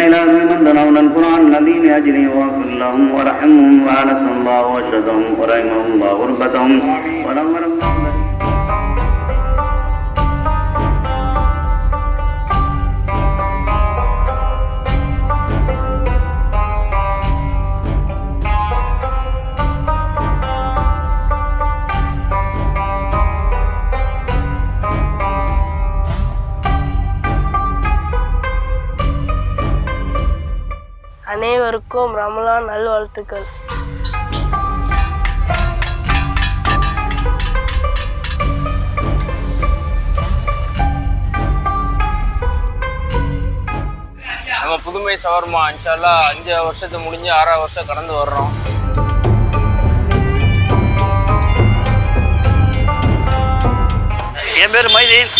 إلى من تنون القرآن الذين أجري واغفر لهم ورحمهم وأنس الله وشدهم ورحمهم الله غربتهم ونور الله அனைவருக்கும் ரமலான் நல்வாழ்த்துக்கள். நம்ம புதுமை சவர்மா இன்ஷால்லா அஞ்சு வருஷத்தை முடிஞ்சு ஆறாவது வருஷம் கடந்து வர்றோம். என் பேர் மைதீன்.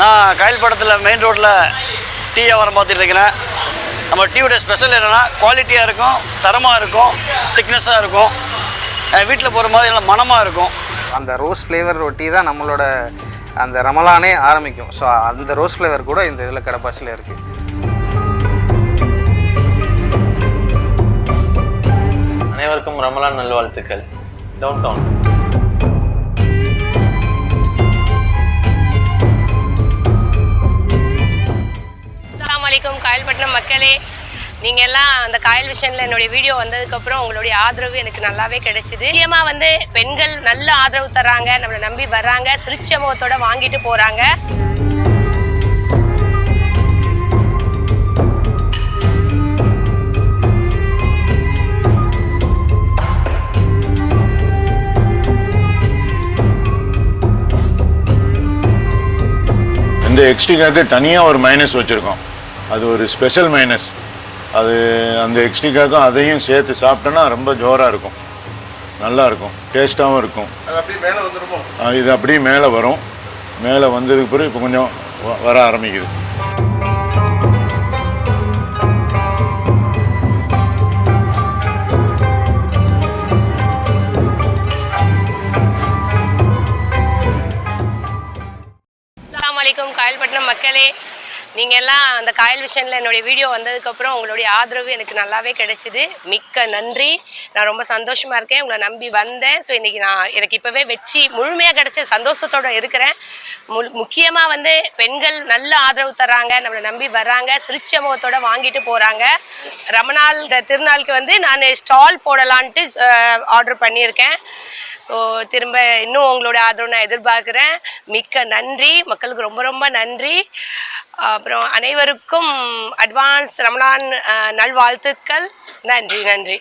நான் காயல்படத்தில் மெயின் ரோட்டில் டீ வியாபாரம் பார்த்துட்டு இருக்கிறேன். நம்ம டீயோட ஸ்பெஷல் என்னென்னா குவாலிட்டியாக இருக்கும் தரமாக இருக்கும் திக்னஸாக இருக்கும். வீட்டில் போகிற மாதிரி எல்லாம் மனமாக இருக்கும். அந்த ரோஸ் ஃப்ளேவர் ரொட்டி தான் நம்மளோட அந்த ரமலானே ஆரம்பிக்கும். ஸோ அந்த ரோஸ் ஃப்ளேவர் கூட இந்த இதில் கடப்பாசில் இருக்குது அனைவருக்கும் ரமலான் நல்வாழ்த்துக்கள். டவுன் டவுன் அலைக்கும் காயல்பட்டினம் மக்களே. நீங்கள் எல்லாம் அந்த காயல் விஷனில் என்னுடைய வீடியோ வந்ததுக்கப்புறம் உங்களுடைய ஆதரவு எனக்கு நல்லாவே கிடைச்சிது. முக்கியமாக வந்து பெண்கள் நல்ல ஆதரவு தர்றாங்க நம்மளை நம்பி வர்றாங்க சிரிச்ச முகத்தோட வாங்கிட்டு போகிறாங்க இந்த எக்ஸ்டிக்காக தனியாக ஒரு மைனஸ் வச்சுருக்கோம். அது ஒரு ஸ்பெஷல் மைனஸ் அது அந்த எக்ஸ்டிகாக்கும் அதையும் சேர்த்து சாப்பிட்டோன்னா ரொம்ப ஜோராக இருக்கும். நல்லா இருக்கும். டேஸ்ட்டாகவும் இருக்கும். அது அப்படியே மேலே வந்துருமோ? ஆ, இது அப்படியே மேலே வரும். மேலே வந்ததுக்கு பிறகு இப்போ கொஞ்சம் வ- வர ஆரம்பிக்குது. அஸ்ஸலாமு அலைக்கும். காயல்பட்டினம் மக்களே நீங்கள் எல்லாம் அந்த காயல் விஷனில் என்னுடைய வீடியோ வந்ததுக்கப்புறம் உங்களுடைய ஆதரவு எனக்கு நல்லாவே கிடைச்சிது. மிக்க நன்றி. நான் ரொம்ப சந்தோஷமாக இருக்கேன். உங்களை நம்பி வந்தேன். ஸோ இன்றைக்கி நான் எனக்கு இப்போவே வெற்றி முழுமையாக கிடைச்ச சந்தோஷத்தோடு இருக்கிறேன். மு முக்கியமாக வந்து பெண்கள் நல்ல ஆதரவு தர்றாங்க. நம்மளை நம்பி வர்றாங்க. சிரிச்ச வாங்கிட்டு போகிறாங்க ரமணால் இந்த திருநாளுக்கு வந்து நான் ஸ்டால் போடலான்ட்டு ஆர்டர் பண்ணியிருக்கேன். ஸோ திரும்ப இன்னும் உங்களோட ஆதரவு நான் எதிர்பார்க்குறேன். மிக்க நன்றி. மக்களுக்கு ரொம்ப ரொம்ப நன்றி. அப்புறம் அனைவருக்கும் அட்வான்ஸ் ரமலான் நல்வாழ்த்துக்கள். நன்றி நன்றி.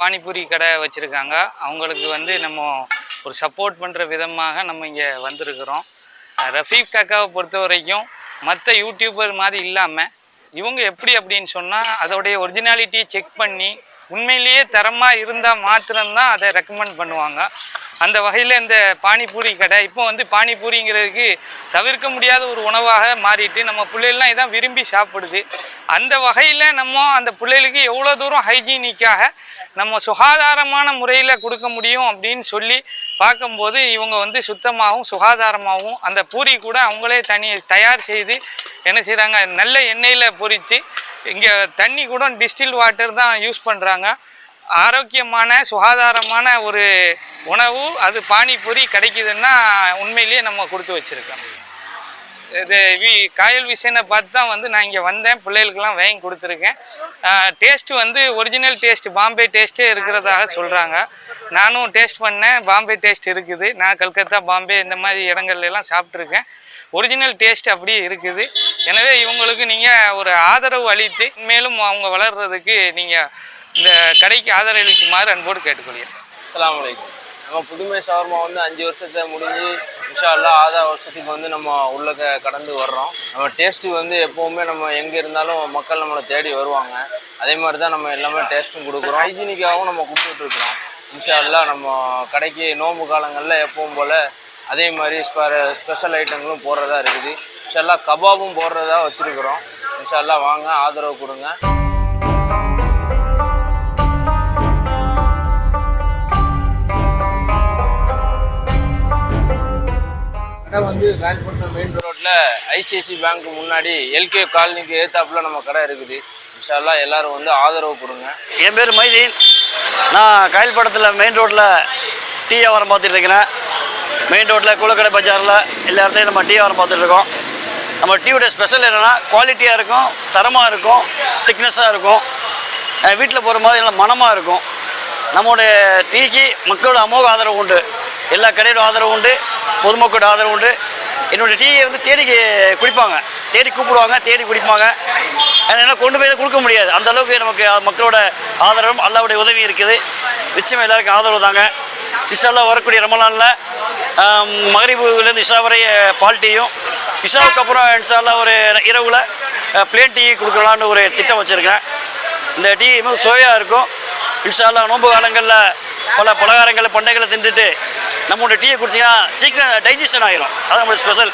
பானிபூரி கடை வச்சுருக்காங்க. அவங்களுக்கு வந்து நம்ம ஒரு சப்போர்ட் பண்ணுற விதமாக நம்ம இங்கே வந்திருக்கிறோம். ரஃபீக் காக்காவை பொறுத்த வரைக்கும் மற்ற யூடியூபர் மாதிரி இல்லாமல் இவங்க எப்படி அப்படின்னு சொன்னால் அதோடைய ஒரிஜினாலிட்டியை செக் பண்ணி உண்மையிலேயே தரமாக இருந்தால் மாத்திரம்தான் அதை ரெக்கமெண்ட் பண்ணுவாங்க. அந்த வகையில் இந்த பானிபூரி கடை இப்போ வந்து பானிபூரிங்கிறதுக்கு தவிர்க்க முடியாத ஒரு உணவாக மாறிட்டு நம்ம பிள்ளைகள்லாம் இதான் விரும்பி சாப்பிடுது. அந்த வகையில் நம்ம அந்த பிள்ளைகளுக்கு எவ்வளோ தூரம் ஹைஜீனிக்காக நம்ம சுகாதாரமான முறையில் கொடுக்க முடியும் அப்படின்னு சொல்லி பார்க்கும்போது இவங்க வந்து சுத்தமாகவும் சுகாதாரமாகவும் அந்த பூரி கூட அவங்களே தனி தயார் செய்து என்ன செய்கிறாங்க நல்ல எண்ணெயில் பொரித்து இங்கே தண்ணி கூட டிஸ்டில் வாட்டர் தான் யூஸ் பண்ணுறாங்க ஆரோக்கியமான சுகாதாரமான ஒரு உணவு அது பானிபூரி கிடைக்குதுன்னா உண்மையிலேயே நம்ம கொடுத்து வச்சுருக்கோம். இது வி காயல் விஷயனை பார்த்து தான் வந்து நான் இங்கே வந்தேன். பிள்ளைகளுக்கெல்லாம் வாங்கி கொடுத்துருக்கேன். டேஸ்ட்டு வந்து ஒரிஜினல் டேஸ்ட் பாம்பே டேஸ்ட்டே இருக்கிறதாக சொல்கிறாங்க நானும் டேஸ்ட் பண்ணேன். பாம்பே டேஸ்ட் இருக்குது. நான் கல்கத்தா பாம்பே இந்த மாதிரி இடங்கள்லாம் சாப்பிட்ருக்கேன் ஒரிஜினல் டேஸ்ட் அப்படியே இருக்குது. எனவே இவங்களுக்கு நீங்கள் ஒரு ஆதரவு அளித்து மேலும் அவங்க வளர்கிறதுக்கு நீங்கள் இந்த கடைக்கு ஆதரவளிக்குமாறு அன்போடு கேட்டுக்கொள்கிறேன். அஸ்லாம் வலைக்கம் நம்ம புதுமை சவர்மா வந்து அஞ்சு வருஷத்தை முடிஞ்சு இன்ஷா அல்லாஹ் ஆதா வருஷத்துக்கு வந்து நம்ம உள்ள கடந்து வர்றோம். நம்ம டேஸ்ட்டு வந்து எப்போவுமே நம்ம எங்கே இருந்தாலும் மக்கள் நம்மளை தேடி வருவாங்க. அதே மாதிரி தான் நம்ம எல்லாமே டேஸ்ட்டும் கொடுக்குறோம். ஹைஜீனிக்காகவும் நம்ம கொடுத்துட்ருக்குறோம். இன்ஷா நம்ம கடைக்கு நோம்பு காலங்களில் எப்பவும் போல் அதே மாதிரி ஸ்பெஷல் ஐட்டங்களும் போடுறதா இருக்குது. இன்ஷால்லா கபாபும் போடுறதா வச்சுருக்குறோம். இன்ஷால்லா வாங்க ஆதரவு கொடுங்க. கரெக்டாக வந்து காயல்பட்டினம் மெயின் ரோட்டில் ஐசிஐசி பேங்க் முன்னாடி எல்கே காலனிக்கு ஏத்தாப்பில் நம்ம கடை இருக்குது. இன்ஷால்லா எல்லோரும் வந்து ஆதரவு கொடுங்க. என் பேர் மைதீன். நான் காயல்படத்தில் மெயின் ரோட்டில் டீ வியாபாரம் பார்த்துட்டு இருக்கிறேன் மெயின் ரோட்டில் குளக்கடை பஜாரில் எல்லா இடத்துலையும் நம்ம டீ வியாபாரம் பார்த்துட்டு இருக்கோம். நம்ம டீயோட ஸ்பெஷல் என்னென்னா குவாலிட்டியாக இருக்கும் தரமாக இருக்கும் திக்னஸாக இருக்கும். வீட்டில் போகிற மாதிரி நல்லா மனமாக இருக்கும். நம்மளுடைய டீக்கு மக்களோட அமோக ஆதரவு உண்டு. எல்லா கடையோட ஆதரவு உண்டு. பொதுமக்களோட ஆதரவு உண்டு. என்னுடைய டீயை வந்து தேடி குடிப்பாங்க. தேடி கூப்பிடுவாங்க தேடி குடிப்பாங்க. அதனால் கொண்டு போய் கொடுக்க முடியாது. அந்த அளவுக்கு நமக்கு மக்களோட ஆதரவும் அல்லாவுடைய உதவி இருக்குது. நிச்சயம் எல்லாருக்கும் ஆதரவு தாங்க. இஷால்லா வரக்கூடிய ரமலானில் மகரிபுலேருந்து இஷா வரை பால் டீயும் இஷாவுக்கு அப்புறம் இன்ஷால்லா ஒரு இரவில் பிளேன் டீ கொடுக்கலான்னு ஒரு திட்டம் வச்சுருக்கேன். இந்த டீ மிகவும் சுவையாக இருக்கும். இன்ஷால்லாம் நோன்பு காலங்களில் பல பலகாரங்களை பண்டைகளை தின்றுட்டு நம்மளோட டீயை குடிச்சிங்கன்னா சீக்கிரம் டைஜஷன் ஆகிரும் அது நம்மளோட ஸ்பெஷல்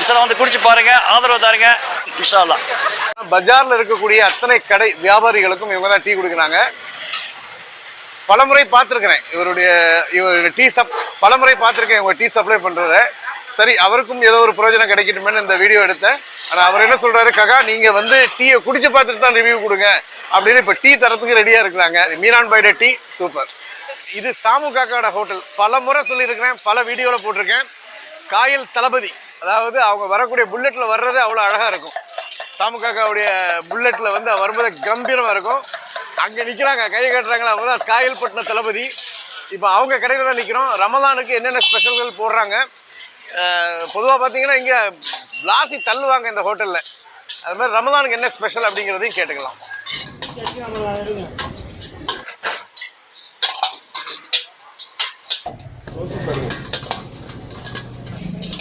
இன்ஷால்லா வந்து குடிச்சு பாருங்கள் ஆதரவு தாருங்க. இன்ஷால்லா பஜார்ல இருக்கக்கூடிய அத்தனை கடை வியாபாரிகளுக்கும் இவங்க தான் டீ கொடுக்குறாங்க. பலமுறை பார்த்துருக்கிறேன். இவருடைய இவருடைய டீ சப் பலமுறை பார்த்துருக்கேன் இவங்க டீ சப்ளை பண்ணுறத சரி அவருக்கும் ஏதோ ஒரு பிரயோஜனம் கிடைக்கட்டுமேன்னு இந்த வீடியோ எடுத்தேன். ஆனால் அவர் என்ன சொல்கிறாரு ககா நீங்கள் வந்து டீயை குடிச்சு பார்த்துட்டு தான் ரிவ்யூ கொடுங்க. அப்படின்னு இப்போ டீ தரத்துக்கு ரெடியாக இருக்கிறாங்க. மீனான் பைட டீ சூப்பர். இது சாமு காக்காவோட ஹோட்டல். பல முறை சொல்லியிருக்கிறேன் பல வீடியோவில் போட்டிருக்கேன். காயல் தளபதி அதாவது அவங்க வரக்கூடிய புல்லட்டில் வர்றது அவ்வளோ அழகாக இருக்கும். சாமு காக்காவுடைய புல்லட்டில் வந்து வரும்போது கம்பீரமாக இருக்கும். அங்கே நிற்கிறாங்க கை கட்டுறாங்களா அவங்க தான் காயல்பட்டின தளபதி. இப்போ அவங்க கடையில் தான் நிற்கிறோம் ரமலானுக்கு என்னென்ன ஸ்பெஷல்கள் போடுறாங்க? பொதுவாக பார்த்தீங்கன்னா இங்கே பிளாசி தள்ளுவாங்க இந்த ஹோட்டலில். அது மாதிரி ரமலானுக்கு என்ன ஸ்பெஷல் அப்படிங்கிறதையும் கேட்டுக்கலாம்.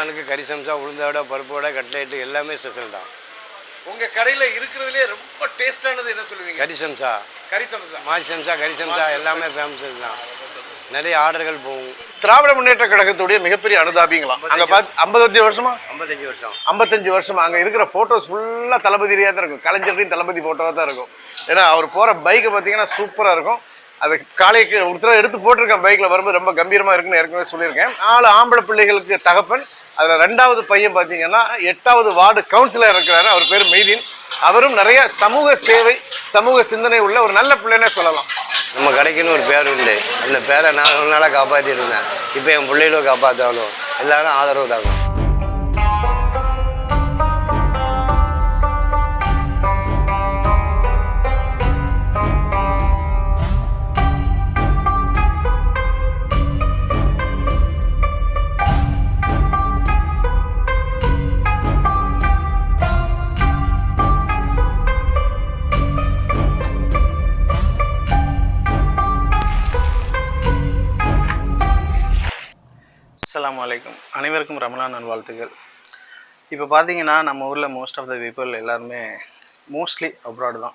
ரமலானுக்கு கறி சம்சா உளுந்தோட பருப்போட கட்லேட்டு எல்லாமே ஸ்பெஷல் தான். உங்கள் கடையில் இருக்கிறதுலே ரொம்ப டேஸ்டானது என்ன சொல்லுவீங்க? கறி சம்சா கறி சமோசா மாசி சம்சா கறி சம்சா எல்லாமே ஃபேமஸ் தான். நிறைய ஆர்டர்கள் போகும். திராவிட முன்னேற்ற கழகத்துடைய மிகப்பெரிய அனுதாபிங்களாம் அங்க பார்த்து ஐம்பத்தஞ்சு வருஷமா? ஐம்பத்தஞ்சு வருஷம். ஐம்பத்தஞ்சு வருஷமா. அங்க இருக்கிற போட்டோஸ் ஃபுல்லா தளபதியிலேயே தான் இருக்கும். கலைஞர்லையும் தளபதி போட்டோவாக தான் இருக்கும். ஏன்னா அவர் போற பைக்கை பார்த்தீங்கன்னா சூப்பரா இருக்கும். அது காலைக்கு ஒரு தடவை எடுத்து போட்டிருக்கேன் பைக்கில் வரும்போது ரொம்ப கம்பீரமா இருக்குன்னு ஏற்கனவே சொல்லியிருக்கேன். நாலு ஆம்பளை பிள்ளைகளுக்கு தகப்பன் அதில் ரெண்டாவது பையன் பார்த்தீங்கன்னா எட்டாவது வார்டு கவுன்சிலர் இருக்கிறாரு. அவர் பேர் மெய்தீன். அவரும் நிறைய சமூக சேவை சமூக சிந்தனை உள்ள ஒரு நல்ல பிள்ளைன்னே சொல்லலாம். நம்ம கடைக்குன்னு ஒரு பேர் உண்டு. அந்த பேரை நான் ஒரு நாளாக காப்பாற்றிட்டு இருந்தேன். இப்போ என் பிள்ளைகளும் காப்பாற்றணும் எல்லாரும் ஆதரவு தாங்க. அஸ்லாம் வலைக்கும் அனைவருக்கும் ரமலான் நல்வாழ்த்துக்கள். இப்போ பார்த்தீங்கன்னா நம்ம ஊரில் மோஸ்ட் ஆஃப் த பீப்புள் எல்லாருமே மோஸ்ட்லி அப்ராடு தான்.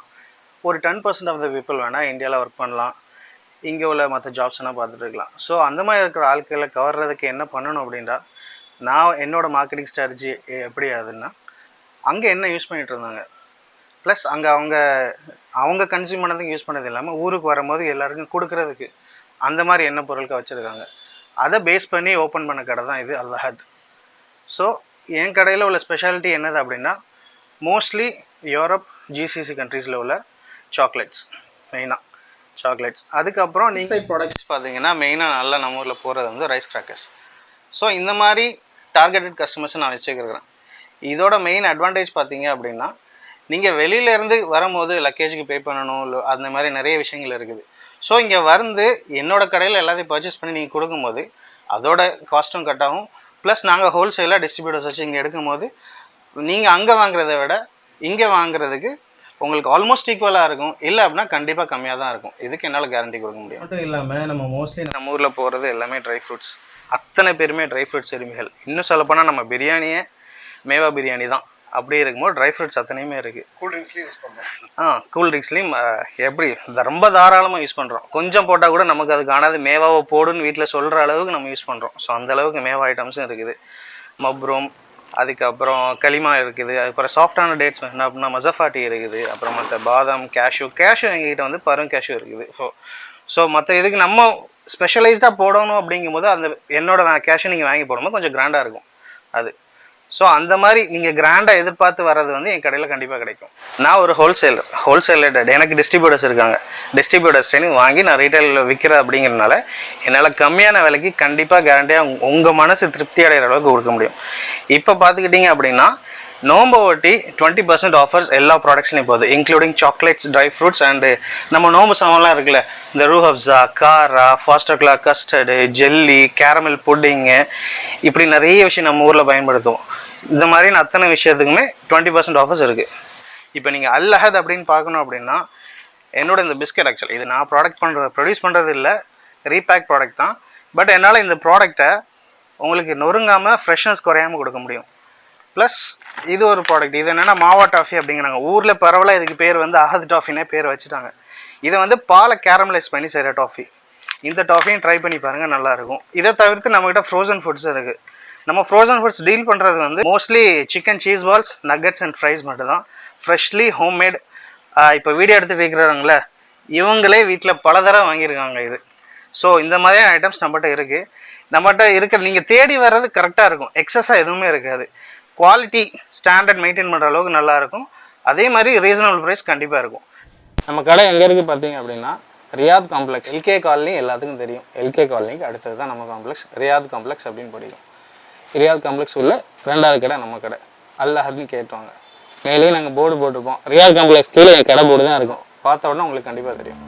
ஒரு ten percent of the people வேணால் இந்தியாவில் ஒர்க் பண்ணலாம். இங்கே உள்ள மற்ற ஜாப்ஸ்னால் பார்த்துட்ருக்கலாம் பார்த்துட்டு இருக்கலாம். ஸோ அந்த மாதிரி இருக்கிற ஆட்களை கவர்றதுக்கு என்ன பண்ணணும் அப்படின்னா நான் என்னோடய மார்க்கெட்டிங் ஸ்ட்ராட்டஜி எப்படி ஆகுதுன்னா அங்கே என்ன யூஸ் பண்ணிகிட்டு இருந்தாங்க. ப்ளஸ் அங்கே அவங்க அவங்க கன்சியூம் பண்ணதுக்கு யூஸ் பண்ணது இல்லாமல் ஊருக்கு வரும்போது எல்லாருக்கும் கொடுக்கறதுக்கு அந்த மாதிரி என்ன பொருட்கள் வச்சுருக்காங்க. அதை பேஸ் பண்ணி ஓப்பன் பண்ண கடை தான் இது அல்லஹத் ஸோ என் கடையில் உள்ள ஸ்பெஷாலிட்டி என்னது அப்படின்னா மோஸ்ட்லி யூரோப் ஜிசிசி கண்ட்ரீஸில் உள்ள சாக்லேட்ஸ் மெயினாக சாக்லேட்ஸ் அதுக்கப்புறம் நீங்கள் ப்ராடக்ட்ஸ் பார்த்தீங்கன்னா மெயினாக நல்லா நம்ம ஊரில் போகிறது வந்து ரைஸ் கிராக்கர்ஸ் ஸோ இந்த மாதிரி டார்கெட்டட் கஸ்டமர்ஸ் நான் வச்சுக்கிறேன் இதோட மெயின் அட்வான்டேஜ் பார்த்தீங்க அப்படின்னா நீங்கள் வெளியிலேருந்து வரும்போது லக்கேஜுக்கு பே பண்ணணும் இல்ல அந்த மாதிரி நிறைய விஷயங்கள் இருக்குது. ஸோ இங்கே வந்து என்னோட கடையில் எல்லாத்தையும் பர்ச்சேஸ் பண்ணி நீங்கள் கொடுக்கும்போது அதோட காஸ்ட்டும் கட் ஆகும் ப்ளஸ் நாங்கள் ஹோல்சேலாக டிஸ்ட்ரிபியூட்டர்ஸ் வச்சு இங்கே எடுக்கும்போது நீங்கள் அங்கே வாங்குறத விட இங்கே வாங்குறதுக்கு உங்களுக்கு ஆல்மோஸ்ட் ஈக்குவலாக இருக்கும். இல்லை அப்படின்னா கண்டிப்பாக கம்மியாக தான் இருக்கும். இதுக்கு என்னால் கேரண்டி கொடுக்க முடியும். மட்டும் இல்லாமல் நம்ம மோஸ்ட்லி நம்ம ஊரில் போகிறது எல்லாமே ட்ரை ஃப்ரூட்ஸ் அத்தனை பேருமே ட்ரை ஃப்ரூட்ஸ் விரும்பிகள் இன்னும் சொல்லப்போனால் நம்ம பிரியாணியே மேவா பிரியாணி தான். அப்படி இருக்கும்போது ட்ரை ஃப்ரூட்ஸ் அத்தனையுமே இருக்குது கூல் ட்ரிங்க்ஸ்லேயும் யூஸ் பண்ணுறோம் ஆ கூல் ட்ரிங்க்ஸ்லேயும் எப்படி ரொம்ப தாராளமாக யூஸ் பண்ணுறோம் கொஞ்சம் போட்டால் கூட நமக்கு அது காணாது. மேவாவை போடுன்னு வீட்டில் சொல்கிற அளவுக்கு நம்ம யூஸ் பண்ணுறோம் ஸோ அந்த அளவுக்கு மேவா ஐட்டம்ஸும் இருக்குது. மப்ரூம் அதுக்கப்புறம் களிமா இருக்குது. அதுக்கப்புறம் சாஃப்டான டேட்ஸ் வேணும் அப்படின்னா மசஃபாட்டி இருக்குது. அப்புறம் மற்ற பாதாம் கேஷ்யூ கேஷ்யூ எங்ககிட்ட வந்து பரும் கேஷ்யூ இருக்குது. ஸோ ஸோ மற்ற இதுக்கு நம்ம ஸ்பெஷலைஸ்டாக போடணும் அப்படிங்கும்போது அந்த என்னோட கேஷ்யூ நீங்கள் வாங்கி போடும்போது கொஞ்சம் கிராண்டாக இருக்கும். அது. ஸோ அந்த மாதிரி நீங்கள் கிராண்டாக எதிர்பார்த்து வர்றது வந்து என் கடையில் கண்டிப்பாக கிடைக்கும். நான் ஒரு ஹோல்சேலர் ஹோல்சேலர் எனக்கு டிஸ்ட்ரிபியூட்டர்ஸ் இருக்காங்க. டிஸ்ட்ரிபியூட்டர்ஸ் ட்ரைனிங் வாங்கி நான் ரீட்டைலில் விற்கிறேன் அப்படிங்கிறனால என்னால் கம்மியான விலைக்கு கண்டிப்பாக கேரண்டியாக உங்கள் மனசு திருப்தி அடைகிற அளவுக்கு கொடுக்க முடியும். இப்போ பார்த்துக்கிட்டிங்க அப்படின்னா நோம்பை ஒட்டி டுவெண்ட்டி பர்சன்ட் ஆஃபர்ஸ் எல்லா ப்ராடக்ட்ஸ்லையும் போகுது. Including chocolates dry fruits and நம்ம நோம்பு சாமான்லாம் இருக்குல்ல இந்த ரூஹப்ஸா காரா Foster Clark custard jelly caramel pudding இப்படி நிறைய விஷயம் நம்ம ஊரில் பயன்படுத்துவோம். இந்த மாதிரியான அத்தனை விஷயத்துக்குமே டுவெண்ட்டி பர்சன்ட் ஆஃபர்ஸ் இருக்குது இப்போ நீங்கள் அல்லஹத் அப்படின்னு பார்க்கணும் அப்படின்னா என்னோட இந்த பிஸ்கட் ஆக்சுவலி இது நான் ப்ராடக்ட் பண்ணுற ப்ரொடியூஸ் பண்ணுறது இல்லை ரீபேக் ப்ராடக்ட் தான். பட் என்னால் இந்த ப்ராடக்டை உங்களுக்கு நொறுங்காமல் ஃப்ரெஷ்னஸ் குறையாமல் கொடுக்க முடியும். ப்ளஸ் இது ஒரு ப்ராடக்ட் இது என்னென்னா மாவா டாஃபி அப்படிங்கிறாங்க. ஊரில் பரவலாக இதுக்கு பேர் வந்து அஹத் டாஃபினே பேர் வச்சுட்டாங்க. இதை வந்து பாலை கேரமலைஸ் பண்ணி செய்கிற டாஃபி. இந்த டாஃபியும் ட்ரை பண்ணி பாருங்கள் நல்லாயிருக்கும் இதை தவிர்த்து நம்மக்கிட்ட ஃப்ரோசன் ஃபுட்ஸ் இருக்குது நம்ம ஃப்ரோசன் ஃபுட்ஸ் டீல் பண்ணுறது வந்து mostly chicken cheese balls nuggets and fries மட்டும்தான். ஃப்ரெஷ்லி ஹோம்மேட் இப்போ வீடியோ எடுத்துகிட்டு இருக்கிறாங்களே இவங்களே வீட்டில் பல தடவை வாங்கியிருக்காங்க இது. ஸோ இந்த மாதிரியான ஐட்டம்ஸ் நம்மகிட்ட இருக்குது நம்மகிட்ட இருக்கிற நீங்கள் தேடி வர்றது கரெக்டாக இருக்கும். எக்ஸஸாக எதுவுமே இருக்காது. குவாலிட்டி ஸ்டாண்டர்ட் மெயின்டைன் பண்ணுற அளவுக்கு நல்லா இருக்கும் அதே மாதிரி ரீசனபிள் ப்ரைஸ் கண்டிப்பாக இருக்கும். நம்ம கடை எங்கே இருக்குது பார்த்தீங்க அப்படின்னா ரியாத் காம்ப்ளெக்ஸ் எல்கே காலனி எல்லாத்துக்கும் தெரியும். எல்கே காலனிக்கு அடுத்தது தான் நம்ம காம்ப்ளெக்ஸ் ரியாத் காம்ப்ளெக்ஸ் அப்படின்னு படிக்கும் ரியாத் காம்ப்ளெக்ஸ் உள்ள ரெண்டாவது கடை நம்ம கடை. அல்லாஹர்னு கேட்டுவாங்க. மேலேயும் நாங்கள் போர்டு போட்டிருப்போம். ரியாத் காம்ப்ளெக்ஸ் கீழே கடை போர்டு தான் இருக்கும். பார்த்த உடனே உங்களுக்கு கண்டிப்பாக தெரியும்.